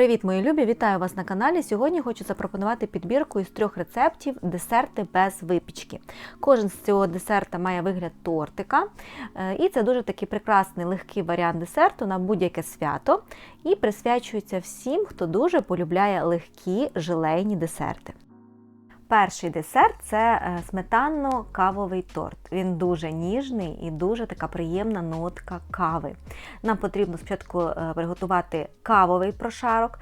Привіт, мої любі! Вітаю вас на каналі. Сьогодні хочу запропонувати підбірку із трьох рецептів десерти без випічки. Кожен з цього десерта має вигляд тортика, е, і це дуже такий прекрасний легкий варіант десерту на будь-яке свято і присвячується всім, хто дуже полюбляє легкі желейні десерти. Перший десерт це е, сметанно-кавовий торт. Він дуже ніжний і дуже така приємна нотка кави. Нам потрібно спочатку е, приготувати кавовий прошарок.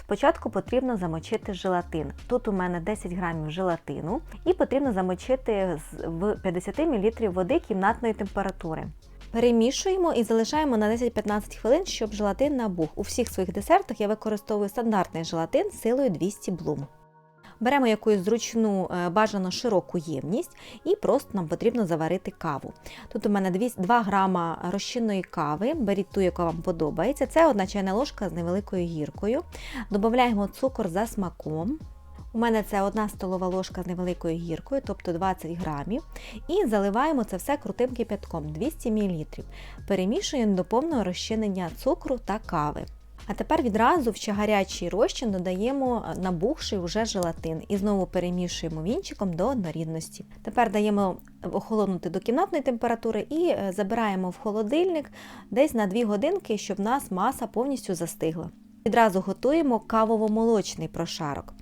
Спочатку потрібно замочити желатин. Тут у мене 10 грамів желатину, і потрібно замочити в 50 мл води кімнатної температури. Перемішуємо і залишаємо на 10-15 хвилин, щоб желатин набух. У всіх своїх десертах я використовую стандартний желатин силою 200 блум. Беремо якусь зручну е, бажано широку ємність і просто нам потрібно заварити каву. Тут у мене 2 грама розчинної кави, беріть ту, яка вам подобається. Це одна чайна ложка з невеликою гіркою. Додаємо цукор за смаком. У мене це одна столова ложка з невеликою гіркою, тобто 20 грамів. І заливаємо це все крутим кипятком 200 мл. Перемішуємо до повного розчинення цукру та кави. А тепер відразу в ще гарячий розчин додаємо набухший вже желатин і знову перемішуємо вінчиком до однорідності. Тепер даємо охолонути до кімнатної температури і е, забираємо в холодильник десь на 2 годинки, щоб в нас маса повністю застигла. Відразу готуємо кавово-молочний прошарок.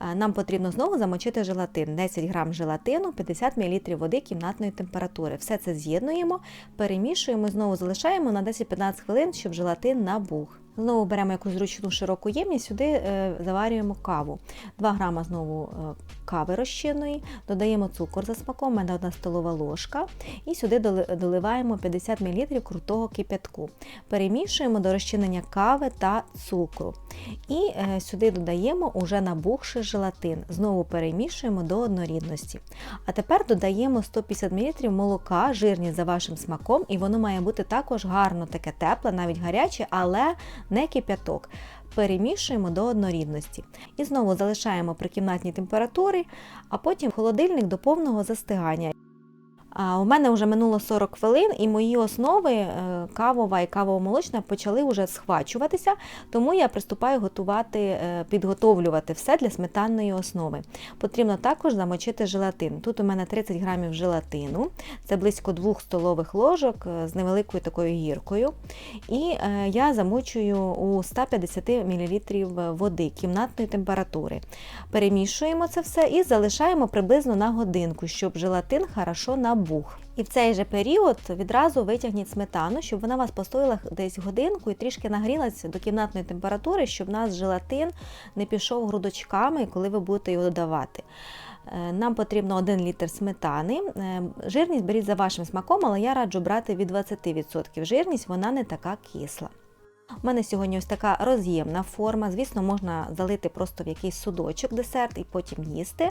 Е, Нам потрібно знову замочити желатин. 10 грам желатину, 50 мл води кімнатної температури. Все це з'єднуємо, перемішуємо і знову залишаємо на 10-15 хвилин, щоб желатин набух. Знову беремо якусь зручну широку ємність, сюди е, заварюємо каву. 2 грама знову е, кави розчинної, додаємо цукор за смаком, мене одна столова ложка, і сюди доливаємо 50 мл крутого кипятку. Перемішуємо до розчинення кави та цукру. І е, сюди додаємо уже набухший желатин. Знову перемішуємо до однорідності. А тепер додаємо 150 мл молока, жирні за вашим смаком, і воно має бути також гарно таке тепле, навіть гаряче, але не кип'яток. Перемішуємо до однорідності. І знову залишаємо при кімнатній температурі, а потім холодильник до повного застигання. У мене вже минуло 40 хвилин, і мої основи е, кавова і кавово-молочна почали вже схвачуватися, тому я приступаю готувати, е, підготовлювати все для сметанної основи. Потрібно також замочити желатин. Тут у мене 30 грамів желатину, це близько 2 столових ложок е, з невеликою такою гіркою. І я замочую у 150 мл води кімнатної температури. Перемішуємо це все і залишаємо приблизно на годинку, щоб желатин хорошо набух. І в цей же період відразу витягніть сметану, щоб вона вас постояла десь годинку і трішки нагрілася до кімнатної температури, щоб у нас желатин не пішов грудочками, коли ви будете його додавати. Е, Нам потрібно 1 літр сметани. Е, Жирність беріть за вашим смаком, але я раджу брати від 20% жирність, вона не така кисла. У мене сьогодні ось така роз'ємна форма. Звісно, можна залити просто в якийсь судочок десерт і потім їсти.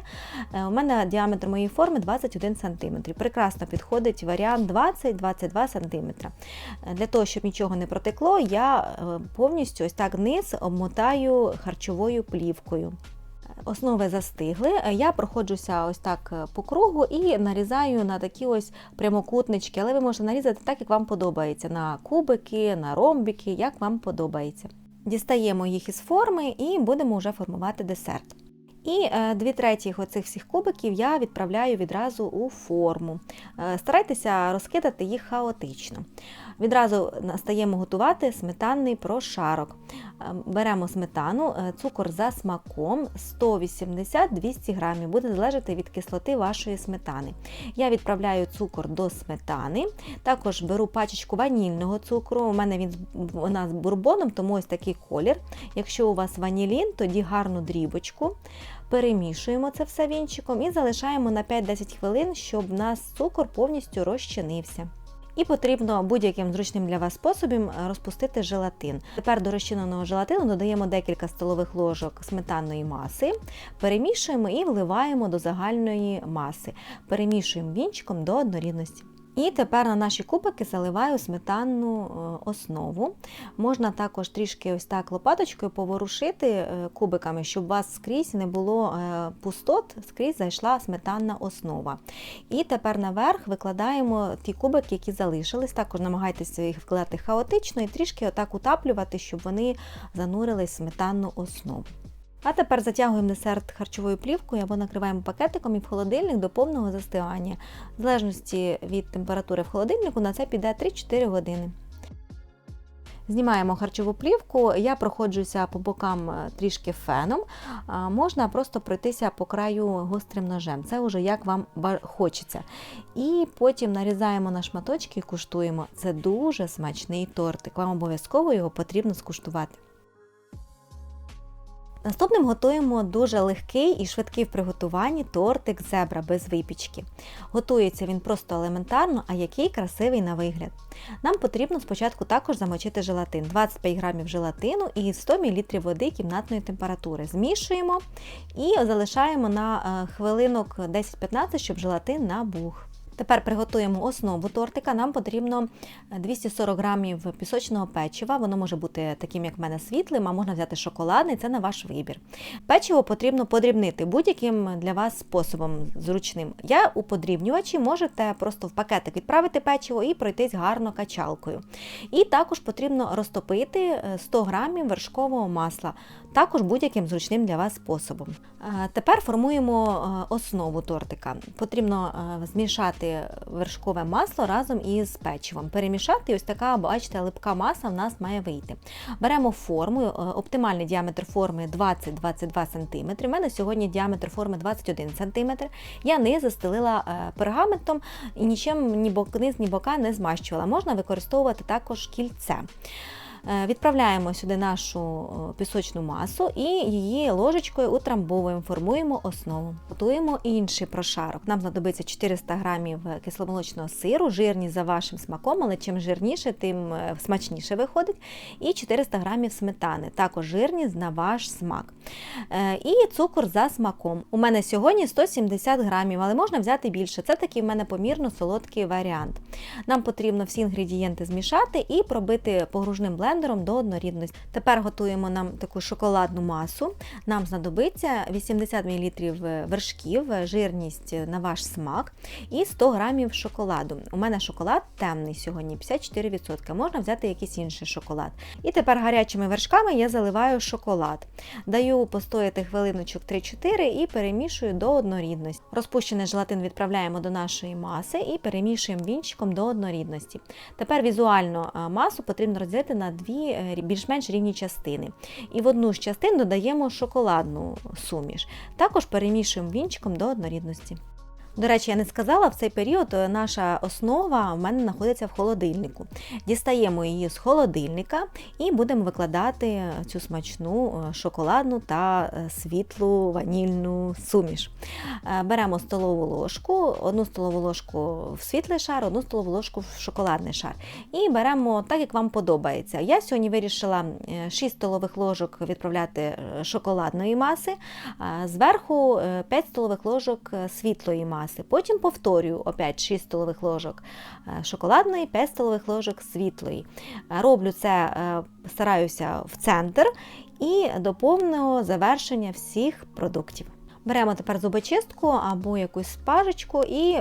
Е, У мене діаметр моєї форми 21 см. Прекрасно підходить варіант 20-22 см. Для того, щоб нічого не протекло, я е, повністю ось так низ обмотаю харчовою плівкою. Основи застигли, я проходжуся ось так е, по кругу і нарізаю на такі ось прямокутнички, але ви можете нарізати так, як вам подобається, на кубики, на ромбики, як вам подобається. Дістаємо їх із форми і будемо вже формувати десерт. І е, дві третіх оцих всіх кубиків я відправляю відразу у форму. Е, Старайтеся розкидати їх хаотично. Відразу настаємо готувати сметанний прошарок. Е, Беремо сметану, е, цукор за смаком 180-200 грамів, буде залежати від кислоти вашої сметани. Я відправляю цукор до сметани, також беру пачечку ванільного цукру. У мене він з- вона з бурбоном, тому ось такий колір. Якщо у вас ванілін, тоді гарну дрібочку. Перемішуємо це все вінчиком і залишаємо на 5-10 хвилин, щоб у нас цукор повністю розчинився. І потрібно будь-яким зручним для вас способом е, розпустити желатин. Тепер до розчиненого желатину додаємо декілька столових ложок сметанної маси, перемішуємо і вливаємо до загальної маси. Перемішуємо вінчиком до однорідності. І тепер на наші кубики заливаю сметанну е, основу. Можна також трішки ось так лопаточкою поворушити е, кубиками, щоб у вас скрізь не було е, пустот, скрізь зайшла сметанна основа. І тепер наверх викладаємо ті кубики, які залишились. Також намагайтеся їх вкладати хаотично і трішки отак утаплювати, щоб вони занурились в сметанну основу. А тепер затягуємо десерт харчовою плівкою або накриваємо пакетиком і в холодильник до повного застигання. В залежності від температури в холодильнику на це піде 3-4 години. Знімаємо харчову плівку, я проходжуся по бокам е, трішки феном, можна просто пройтися по краю гострим ножем. Це вже як вам хочеться. І потім нарізаємо на шматочки і куштуємо. Це дуже смачний тортик. Вам обов'язково його потрібно скуштувати. Наступним готуємо дуже легкий і швидкий в приготуванні тортик зебра без випічки. Готується він просто елементарно, а який красивий на вигляд. Нам потрібно спочатку також замочити желатин, 25 грамів желатину і 100 мл води кімнатної температури. Змішуємо і залишаємо на е, хвилинок 10-15, щоб желатин набух. Тепер приготуємо основу тортика. Нам потрібно 240 грамів пісочного печива. Воно може бути таким, як в мене, світлим, а можна взяти шоколадний, це на ваш вибір. Печиво потрібно подрібнити будь-яким для вас способом зручним. Я у подрібнювачі можете просто в пакетик відправити печиво і пройтись гарно качалкою. І також потрібно розтопити 100 грамів вершкового масла, також будь-яким зручним для вас способом. Тепер формуємо основу тортика. Потрібно змішати вершкове масло разом із печивом. Перемішати, ось така, бачите, липка маса в нас має вийти. Беремо форму, е, оптимальний діаметр форми 20-22 см. У мене сьогодні діаметр форми 21 см. Я не застелила е, пергаментом і нічим ні низ, ні бока не змащувала. Можна використовувати також кільце. Е, відправляємо сюди нашу е, пісочну масу і її ложечкою утрамбовуємо, формуємо основу. Готуємо інший прошарок. Нам знадобиться 400 грамів кисломолочного сиру, жирні за вашим смаком, але чим жирніше, тим е, смачніше виходить. І 400 грамів сметани, також жирні на ваш смак. І цукор за смаком. У мене сьогодні 170 грамів, але можна взяти більше. Це такий в мене помірно солодкий варіант. Нам потрібно всі інгредієнти змішати і пробити погружним блендом блендером до однорідності. Тепер готуємо нам таку шоколадну масу. Нам знадобиться 80 мл вершків, жирність на ваш смак і 100 г шоколаду. У мене шоколад темний сьогодні, 54%. Можна взяти якийсь інший шоколад. І тепер гарячими вершками я заливаю шоколад. Даю постояти хвилиночок 3-4 і перемішую до однорідності. Розпущений желатин відправляємо до нашої маси і перемішуємо вінчиком до однорідності. Тепер візуально масу потрібно розділити на дві е, більш-менш рівні частини. І в одну з частин додаємо шоколадну суміш. Також перемішуємо вінчиком до однорідності. До речі, я не сказала, в цей період е, наша основа в мене знаходиться в холодильнику. Дістаємо її з холодильника і будемо викладати цю смачну е, шоколадну та е, світлу ванільну суміш. Беремо столову ложку, одну столову ложку в світлий шар, одну столову ложку в шоколадний шар. І беремо так, як вам подобається. Я сьогодні вирішила 6 столових ложок відправляти шоколадної маси, зверху 5 столових ложок світлої маси маси. Потім повторюю опять 6 столових ложок е, шоколадної, 5 столових ложок світлої. Е, роблю це, е, стараюся в центр і до завершення всіх продуктів. Беремо тепер зубочистку або якусь спажечку і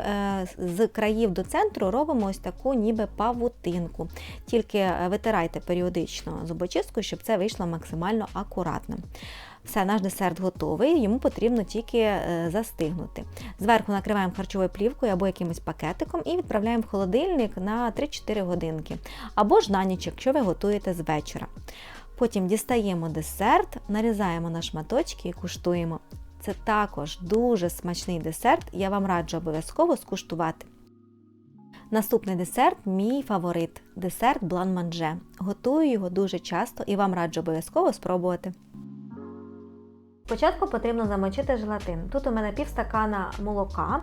з країв до центру робимо ось таку ніби павутинку. Тільки витирайте періодично зубочистку, щоб це вийшло максимально акуратно. Все, наш десерт готовий, йому потрібно тільки е, застигнути. Зверху накриваємо харчовою плівкою або якимось пакетиком і відправляємо в холодильник на 3-4 годинки. Або ж на ніч, якщо ви готуєте з вечора. Потім дістаємо десерт, нарізаємо на шматочки і куштуємо. Це також дуже смачний десерт, я вам раджу обов'язково скуштувати. Наступний десерт мій фаворит десерт блан-манже. Готую його дуже часто і вам раджу обов'язково спробувати. Спочатку потрібно замочити желатин. Тут у мене пів стакана молока.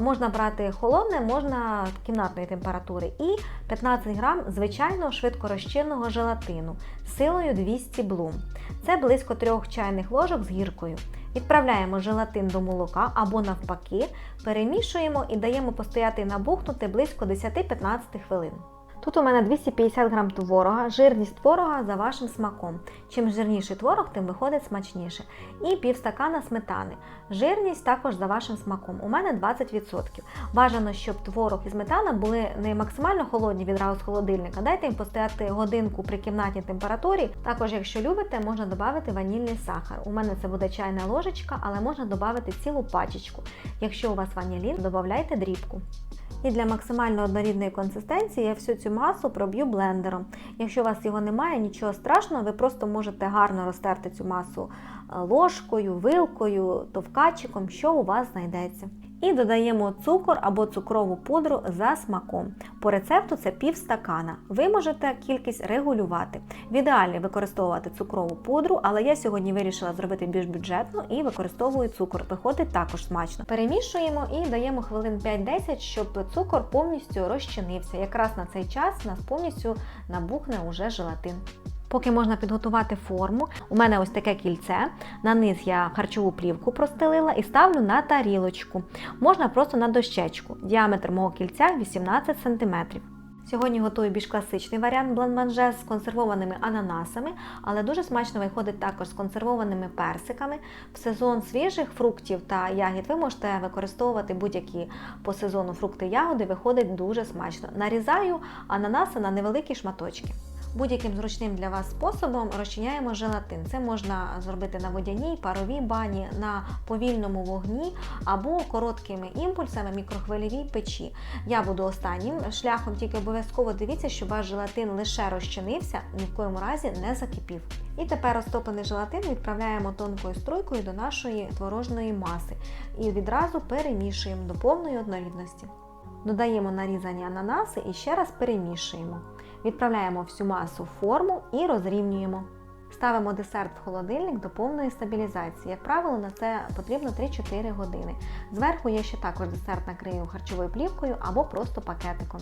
Можна брати холодне, можна кімнатної температури. І 15 грам звичайного швидкорозчинного желатину силою 200 блум. Це близько 3 чайних ложок з гіркою. Відправляємо желатин до молока або навпаки, перемішуємо і даємо постояти набухнути близько 10-15 хвилин. Тут у мене 250 грам творога, жирність творога за вашим смаком. Чим жирніший творог, тим виходить смачніше. І пів стакана сметани. Жирність також за вашим смаком. У мене 20%. Бажано, щоб творог і сметана були не максимально холодні відразу з холодильника. Дайте їм постояти годинку при кімнатній температурі. Також, якщо любите, можна додати ванільний сахар. У мене це буде чайна ложечка, але можна додати цілу пачечку. Якщо у вас ванілін, додайте дрібку. І для максимально однорідної консистенції я всю цю масу проб'ю блендером. Якщо у вас його немає, нічого страшного, ви просто можете гарно розтерти цю масу е, ложкою, вилкою, товкачиком, що у вас знайдеться. І додаємо цукор або цукрову пудру за смаком. По рецепту це пів стакана. Ви можете кількість регулювати. В ідеалі використовувати цукрову пудру, але я сьогодні вирішила зробити більш бюджетно і використовую цукор. Виходить також смачно. Перемішуємо і даємо хвилин 5-10, щоб цукор повністю розчинився. Якраз на цей час нас повністю набухне уже желатин. Поки можна підготувати форму, у мене ось таке кільце. На низ я харчову плівку простелила і ставлю на тарілочку. Можна просто на дощечку. Діаметр мого кільця 18 см. Сьогодні готую більш класичний варіант бланманже з консервованими ананасами, але дуже смачно виходить також з консервованими персиками. В сезон свіжих фруктів та ягід ви можете використовувати будь-які по сезону фрукти ягоди, виходить дуже смачно. Нарізаю ананаси на невеликі шматочки. Будь-яким зручним для вас способом розчиняємо желатин. Це можна зробити на водяній, паровій бані, на повільному вогні або короткими імпульсами мікрохвильовій печі. Я буду останнім шляхом, тільки обов'язково дивіться, щоб ваш желатин лише розчинився, ні в коєму разі не закипів. І тепер розтоплений желатин відправляємо тонкою струйкою до нашої творожної маси і відразу перемішуємо до повної однорідності. Додаємо нарізані ананаси і ще раз перемішуємо. Відправляємо всю масу в форму і розрівнюємо. Ставимо десерт в холодильник до повної стабілізації. Як правило, на це потрібно 3-4 години. Зверху я ще також десерт накрию харчовою плівкою або просто пакетиком.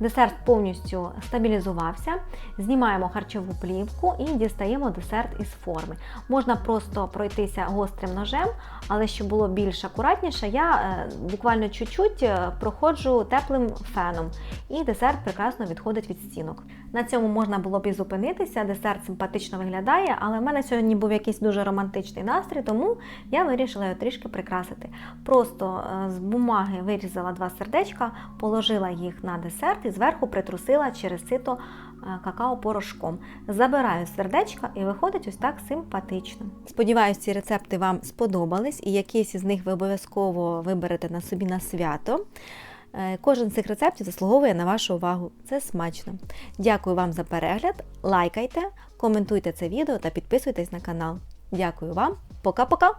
Десерт повністю стабілізувався. Знімаємо харчову плівку і дістаємо десерт із форми. Можна просто пройтися гострим ножем, але щоб було більш акуратніше, я е, буквально чуть-чуть е, проходжу теплим феном, і десерт прекрасно відходить від стінок. На цьому можна було б і зупинитися. Десерт симпатично виглядає, але в мене сьогодні був якийсь дуже романтичний настрій, тому я вирішила його трішки прикрасити. Просто е, з бумаги вирізала два сердечка, положила їх на десерт і зверху притрусила через сито какао-порошком. Забираю сердечка і виходить ось так симпатично. Сподіваюсь, ці рецепти вам сподобались і якийсь із них ви обов'язково виберете на собі на свято. Е, Кожен з цих рецептів заслуговує на вашу увагу. Це смачно. Дякую вам за перегляд. Лайкайте, коментуйте це відео та підписуйтесь на канал. Дякую вам. Пока-пока!